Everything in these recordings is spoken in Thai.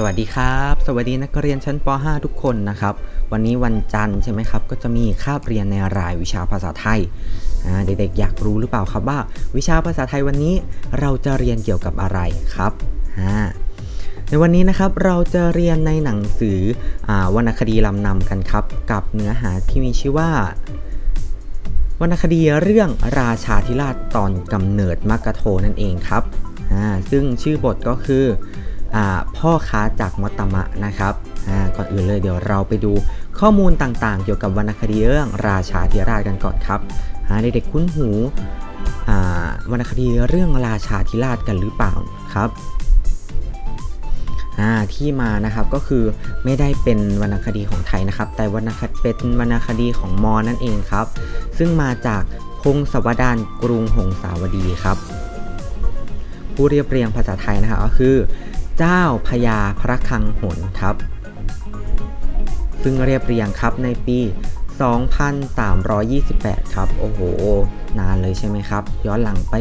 สวัสดีครับ สวัสดีนักเรียนชั้นป .5 ทุกคนนะครับ วันนี้วันจันทร์ใช่ไหมครับ ก็จะมีคาบเรียนในรายวิชาภาษาไทย เด็กๆอยากรู้หรือเปล่าครับว่า วิชาภาษาไทยวันนี้เราจะเรียนเกี่ยวกับอะไรครับ ในวันนี้นะครับเราจะเรียนในหนังสืออวรรณคดีลำนำกันครับ กับเนื้อหาที่มีชื่อว่าวรรณคดีเรื่องราชาธิราชตอนกำเนิดมกกะโทนั่นเองครับซึ่งชื่อบทก็คือ พ่อค้าจากมอตมะนะครับก่อนอื่นเลยเดี๋ยวเราไปดูข้อมูลต่างๆ เกี่ยวกับวรรณคดีเรื่องราชาธิราชกันก่อนครับเด็กๆคุ้นหูวรรณคดีเรื่องราชาธิราชกันหรือเปล่าครับที่มานะครับก็คือไม่ได้เป็นวรรณคดีของไทยนะครับ แต่วรรณคดีเป็นวรรณคดีของมอนั่นเองครับ ซึ่งมาจากพงศวดารกรุงหงสาวดีครับ ผู้เรียบเรียงภาษาไทยนะครับก็คือ เจ้าพญาพระคังหนครับ ซึ่งเรียบเรียงครับในปี 2328 ครับ โอ้โห นานเลยใช่ไหมครับ ย้อนหลังไป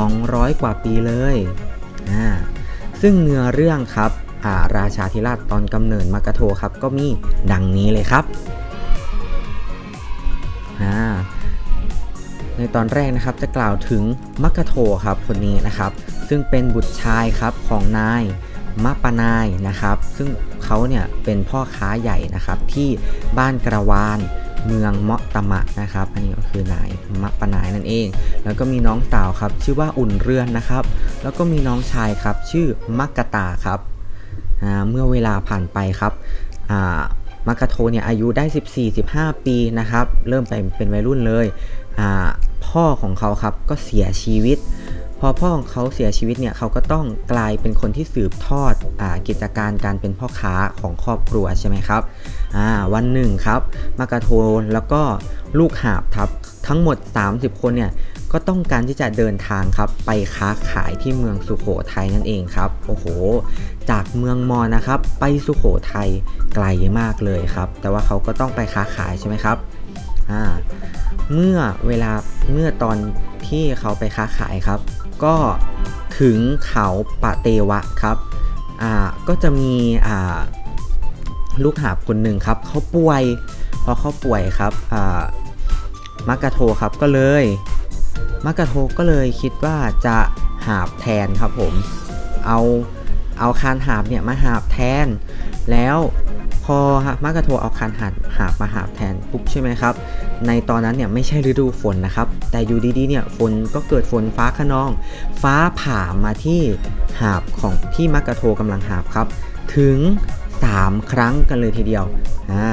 200 กว่าปีเลยอ่าซึ่งเนื้อเรื่องครับอ่าราชาธิราชตอนกำเนิดมากะโทครับ ก็มีดังนี้เลยครับอ่าในตอนแรกนะครับจะกล่าวถึงมักกะโทครับคนนี้นะครับ ซึ่งเป็นบุตรชายครับของนายมะปนายนะครับ ซึ่งเขาเนี่ยเป็นพ่อค้าใหญ่นะครับที่บ้านกระวานเมืองเมาะตะมะนะครับ อันนี้ก็คือนายมะปนายนั่นเอง แล้วก็มีน้องสาวครับ ชื่อว่าอุ่นเรือนนะครับ แล้วก็มีน้องชายครับ ชื่อมักกะตาครับเมื่อเวลาผ่านไปครับมักกะโทเนี่ยอายุได้ 14-15 ปีนะครับ เริ่มไปเป็นวัยรุ่นเลยพ่อของเขาครับก็เสียชีวิต พอพ่อของเขาเสียชีวิตเนี่ยเขาก็ต้องกลายเป็นคนที่สืบทอดอกิจการการเป็นพ่อค้าของครอบครัวใช่ไหมครับวันหนึ่งครับมากาโทแล้วก็ลูกหาบครับทั้งหมด 30 คนเนี่ยก็ต้องการที่จะเดินทางครับไปค้าขายที่เมืองสุโขทัยนั่นเองครับโอ้โห จากเมืองมอนะครับ ไปสุโขทัยไกลมากเลยครับ แต่ว่าเขาก็ต้องไปค้าขายใช่ไหมครับเมื่อเวลาเมื่อตอนที่เขาไปค้าขายครับ ก็ถึงเขาปะเตวะครับอ่าก็จะมีอ่าลูกหาบคนหนึ่งครับเขาป่วยพอเขาป่วยครับอ่ามักกะโทครับก็เลยมักกะโทก็เลยคิดว่าจะหาบแทนครับผมเอาเอาคานหาบเนี่ยมาหาบแทน แล้ว พอมักกะโทเอาคานหาบหาบมาหาบแทนปุ๊บใช่ไหมครับ ในตอนนั้นเนี่ยไม่ใช่ฤดูฝนนะครับ แต่อยู่ดีๆเนี่ยฝนก็เกิดฝนฟ้าขนอง ฟ้าผ่ามาที่หาบของที่มักกะโทกำลังหาบครับ ถึง 3 ครั้งกันเลยทีเดียวอ่า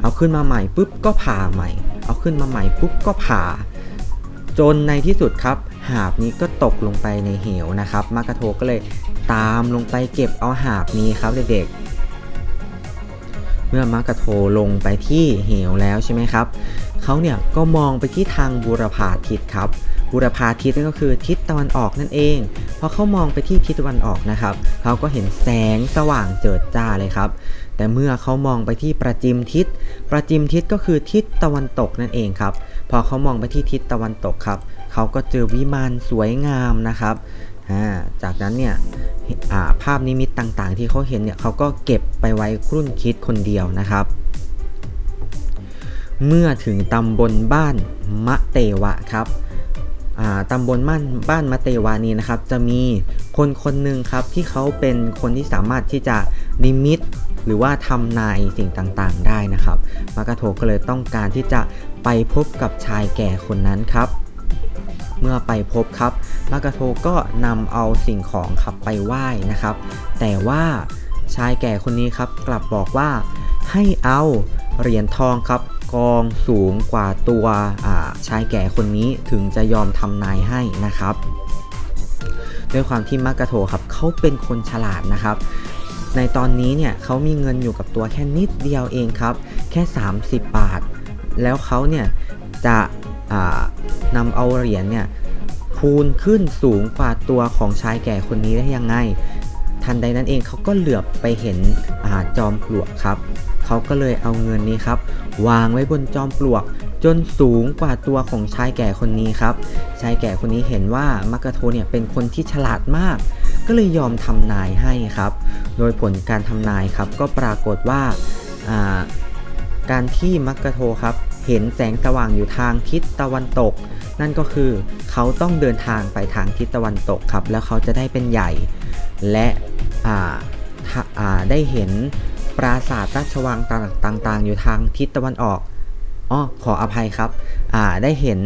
เอาขึ้นมาใหม่ปุ๊บก็ผ่าใหม่ เอาขึ้นมาใหม่ปุ๊บก็ผ่า จนในที่สุดครับ หาบนี้ก็ตกลงไปในเหวนะครับมักกะโทก็เลยตามลงไปเก็บเอาหาบนี้ครับเด็กๆ เมื่อมักกะโทลงไปที่เหวแล้วใช่ไหมครับเขาเนี่ยก็มองไปที่ทางบูรพาทิศครับบูรพาทิศนั่นก็คือทิศตะวันออกนั่นเองพอเขามองไปที่ทิศตะวันออกนะครับเขาก็เห็นแสงสว่างเจิดจ้าเลยครับ แต่เมื่อเขามองไปที่ประจิมทิศ ประจิมทิศก็คือทิศตะวันตกนั่นเองครับ พอเขามองไปที่ทิศตะวันตกครับเขาก็เจอวิมานสวยงามนะครับ จากนั้นเนี่ยาภาพนิมิตต่างๆ ที่เขาเห็นเนี่ยเขาก็เก็บไปไว้ครุ่นคิดคนเดียวนะครับ เมื่อถึงตำบลบ้านมะเตวะครับตำบลบ้านบ้านมะเตวานี้นะครับ จะมีคนคนหนึ่งครับที่เขาเป็นคนที่สามารถที่จะนิมิตหรือว่าทำนายสิ่งต่างๆ ได้นะครับมากาโทก็เลยต้องการที่จะไปพบกับชายแก่คนนั้นครับ มื่อไปพบครับมากาโทก็นำเอาสิ่งของครับไปไหว้นะครับ แต่ว่าชายแก่คนนี้ครับกลับบอกว่าให้เอาเหรียญทองครับกองสูงกว่าตัวชายแก่คนนี้ถึงจะยอมทำนายให้นะครับ ด้วยความที่มักกะโทครับเขาเป็นคนฉลาดนะครับ ในตอนนี้เนี่ยเขามีเงินอยู่กับตัวแค่นิดเดียวเองครับ แค่ 30 บาท แล้วเขาเนี่ยจะ นำเอาเหรียญเนี่ยพูนขึ้นสูงกว่าตัวของชายแก่คนนี้ได้ยังไง ทันใดนั้นเองเขาก็เหลือบไปเห็นอาจอมปลวกครับ เขาก็เลยเอาเงินนี้ครับ วางไว้บนจอมปลวก จนสูงกว่าตัวของชายแก่คนนี้ครับ ชายแก่คนนี้เห็นว่ามักกะโทเนี่ยเป็นคนที่ฉลาดมาก ก็เลยยอมทำนายให้ครับ โดยผลการทำนายครับก็ปรากฏว่าอ่าการที่มักกะโทครับ เห็นแสงสว่างอยู่ทางทิศตะวันตก นั่นก็คือเขาต้องเดินทางไปทางทิศตะวันตกครับ แล้วเขาจะได้เป็นใหญ่ และได้เห็นปราสาทราชวังต่างๆ อยู่ทางทิศตะวันออกอ๋อขออภัยครับได้เห็น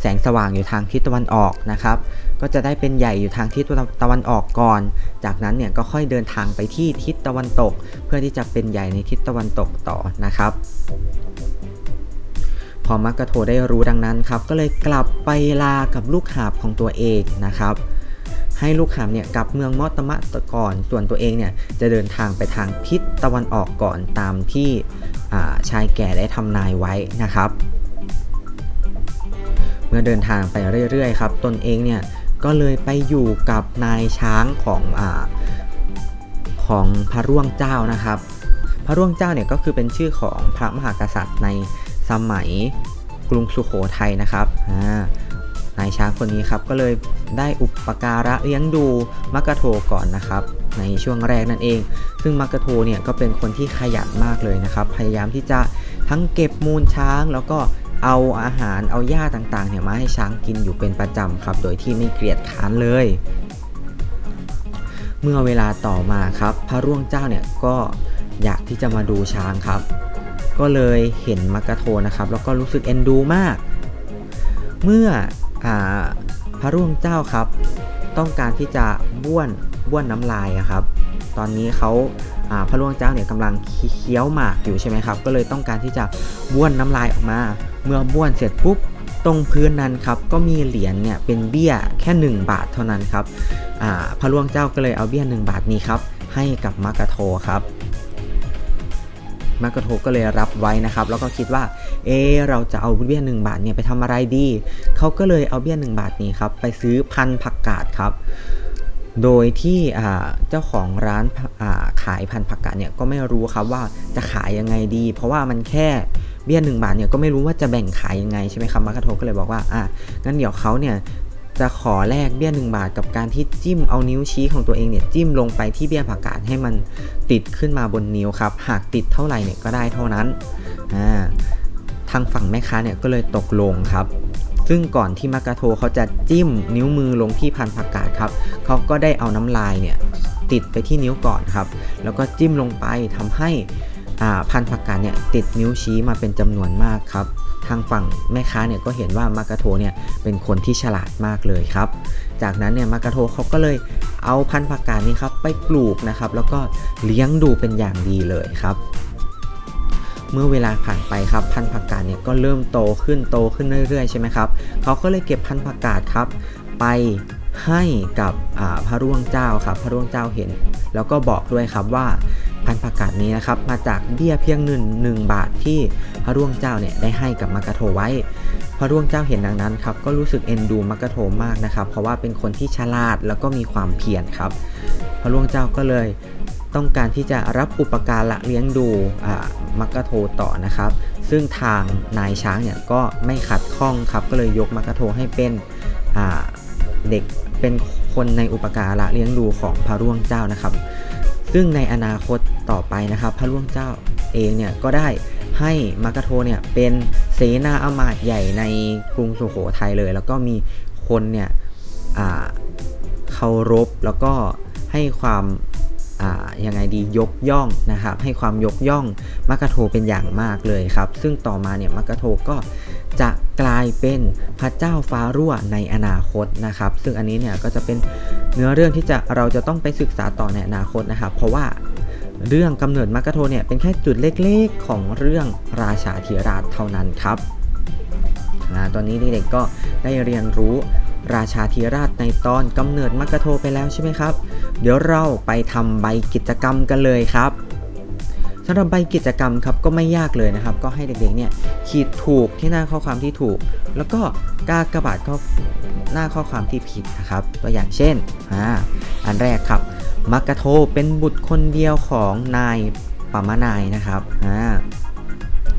แสงสว่างอยู่ทางทิศตะวันออกนะครับ ก็จะได้เป็นใหญ่อยู่ทางทิศตะวันออกก่อน จากนั้นเนี่ยก็ค่อยเดินทางไปที่ทิศตะวันตก เพื่อที่จะเป็นใหญ่ในทิศตะวันตกต่อนะครับ พอมักกะโทได้รู้ดังนั้นครับ ก็เลยกลับไปลากับลูกหาบของตัวเองนะครับ ให้ลูกหาบเนี่ยกลับเมืองมอตมะตะก่อน ส่วนตัวเองเนี่ยจะเดินทางไปทางทิศตะวันออกก่อนตามที่ชายแก่ได้ทำนายไว้นะครับ เมื่อเดินทางไปเรื่อยๆครับ ตนเองเนี่ยก็เลยไปอยู่กับนายช้างของอของพระร่วงเจ้านะครับ พระร่วงเจ้าเนี่ยก็คือเป็นชื่อของพระมหากษัตริย์ใน สมัยกรุงสุโขทัยนะครับนายช้างคนนี้ครับก็เลยได้อุปการะเลี้ยงดูมักกะโทก่อนนะครับ ในช่วงแรกนั่นเอง ซึ่งมักกะโทเนี่ยก็เป็นคนที่ขยันมากเลยนะครับ พยายามที่จะทั้งเก็บมูลช้างแล้วก็เอาอาหารเอาหญ้าต่างๆเนี่ยมาให้ช้างกินอยู่เป็นประจำครับ โดยที่ไม่เกลียดค้านเลย เมื่อเวลาต่อมาครับ พระร่วงเจ้าเนี่ยก็อยากที่จะมาดูช้างครับ ก็เลยเห็นมักกะโทนะครับ แล้วก็รู้สึกเอ็นดูมาก เมื่ออพระร่วงเจ้าครับ ต้องการที่จะบ้วนบ้วนน้ำลายครับ ตอนนี้เขาาพระร่วงเจ้าเนี่ยกำลังเคี้ยวหมากอยู่ใช่ไหมครับ ก็เลยต้องการที่จะบ้วนน้ำลายออกมา เมื่อบ้วนเสร็จปุ๊บตรงพื้นนั้นครับก็มีเหรียญเนี่ยเป็นเบี้ยแค่ 1 บาทเท่านั้นครับพระร่วงเจ้าก็เลยเอาเบี้ย 1 บาทนี้ครับให้กับมักกะโทครับ มักกะโทก็เลยรับไว้นะครับ แล้วก็คิดว่า เอะเราจะเอาเบี้ยหนึ่งบาทเนี่ยไปทำอะไรดีเขาก็เลยเอาเบี้ยหนึ่งบาทนี้ครับไปซื้อพันผักกาดครับโดยที่เจ้าของร้านาขายพันผักกาดเนี่ยก็ไม่รู้ครับว่าจะขายยังไงดี เพราะว่ามันแค่เบี้ยหนึ่งบาทเนี่ยก็ไม่รู้ว่าจะแบ่งขายยังไงใช่ไหมครับมักกะโทก็เลยบอกว่าอะงั้นเดี๋ยวเขาเนี่ย จะขอแลกเบี้ยหนึ่งบาทกับการที่จิ้มเอานิ้วชี้ของตัวเองเนี่ยจิ้มลงไปที่เบี้ยผักกาดให้มันติดขึ้นมาบนนิ้วครับ หากติดเท่าไหร่เนี่ยก็ได้เท่านั้นอ่าทางฝั่งแม่ค้าเนี่ยก็เลยตกลงครับ ซึ่งก่อนที่มากาโทเขาจะจิ้มนิ้วมือลงที่พันผักกาดครับเขาก็ได้เอาน้ำลายเนี่ยติดไปที่นิ้วก่อนครับ แล้วก็จิ้มลงไปทำให้ พันผักกาดเนี่ยติดนิ้วชี้มาเป็นจำนวนมากครับทางฝั่งแม่ค้าเนี่ยก็เห็นว่ามากาโทเนี่ยเป็นคนที่ฉลาดมากเลยครับ จากนั้นเนี่ยมากาโทเขาก็เลยเอาพันผักกาดนี้ครับไปปลูกนะครับ แล้วก็เลี้ยงดูเป็นอย่างดีเลยครับเมื่อเวลาผ่านไปครับพันธุ์ผักกาดเนี่ยก็เริ่มโตขึ้นโตขึ้นเรื่อยๆใช่ไหมครับเขาก็เลยเก็บพันธุ์ผักกาดครับ ไปให้กับพระร่วงเจ้าครับ พระร่วงเจ้าเห็น แล้วก็บอกด้วยครับว่า พันธุ์ผักกาดนี้นะครับมาจากเบี้ยเพียงหนึ่งหนึ่งบาทที่พระร่วงเจ้าเนี่ยได้ให้กับมักกะโทไว้ พระร่วงเจ้าเห็นดังนั้นครับก็รู้สึกเอ็นดูมักกะโทมากนะครับ เพราะว่าเป็นคนที่ฉลาดแล้วก็มีความเพียรครับ พระร่วงเจ้าก็เลยต้องการที่จะรับอุปการะเลี้ยงดูมักกะโทต่อนะครับ ซึ่งทางนายช้างเนี่ยก็ไม่ขัดข้องครับก็เลยยกมักกะโทให้เป็นเด็กเป็นคนในอุปการะเลี้ยงดูของพระร่วงเจ้านะครับ ซึ่งในอนาคต ต่อไปนะครับ พระร่วงเจ้าเองเนี่ยก็ได้ให้มักกะโทเนี่ยเป็นเสนาอมาตย์ใหญ่ในกรุงสุโขทัยเลย แล้วก็มีคนเนี่ยเคารพแล้วก็ให้ความยังไงดียกย่องนะครับให้ความยกย่องมักกะโทเป็นอย่างมากเลยครับ ซึ่งต่อมาเนี่ยมักกะโทก็จะกลายเป็นพระเจ้าฟ้ารั่วในอนาคตนะครับ ซึ่งอันนี้เนี่ยก็จะเป็นเนื้อเรื่องที่จะเราจะต้องไปศึกษาต่อในอนาคตนะครับ เพราะว่า เรื่องกำเนิดมักกะโทเนี่ยเป็นแค่จุดเล็กๆของเรื่องราชาธิราชเท่านั้นครับตอนนี้เด็กๆก็ได้เรียนรู้ราชาธิราชในตอนกำเนิดมักกะโทไปแล้วใช่ไหมครับ เดี๋ยวเราไปทำใบกิจกรรมกันเลยครับสำหรับใบกิจกรรมครับก็ไม่ยากเลยนะครับ ก็ให้เด็กๆเนี่ยขีดถูกที่หน้าข้อความที่ถูก แล้วก็กากระบาดข้อหน้าข้อความที่ผิดนะครับ ตัวอย่างเช่นอ่าอันแรกครับ มักกะโทเป็นบุตรคนเดียวของนายปามานายนะครับอ่า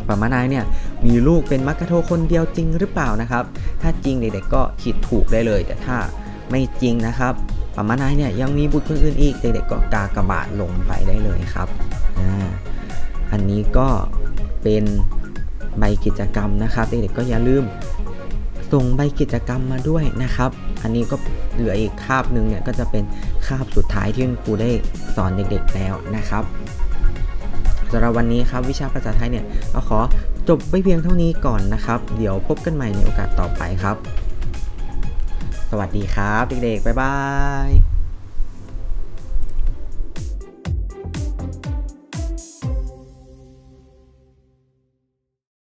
ปามานายเนี่ยมีลูกเป็นมักกะโทคนเดียวจริงหรือเปล่านะครับ ถ้าจริงเด็กๆก็ขีดถูกได้เลย แต่ถ้าไม่จริงนะครับปามานายเนี่ยยังมีบุตรคนอื่นอีกเด็กๆก็กากระบาทลงไปได้เลยครับอ่าอันนี้ก็เป็นใบกิจกรรมนะครับเด็กๆก็อย่าลืมส่งใบกิจกรรมมาด้วยนะครับ อันนี้ก็เหลืออีกคาบหนึ่งเนี่ยก็จะเป็น คาบสุดท้ายที่คุณครูได้สอนเด็กๆแล้วนะครับสำหรับวันนี้ครับวิชาภาษาไทยเนี่ยเราขอจบไปเพียงเท่านี้ก่อนนะครับ เดี๋ยวพบกันใหม่ในโอกาสต่อไปครับ สวัสดีครับเด็กๆบ๊ายบาย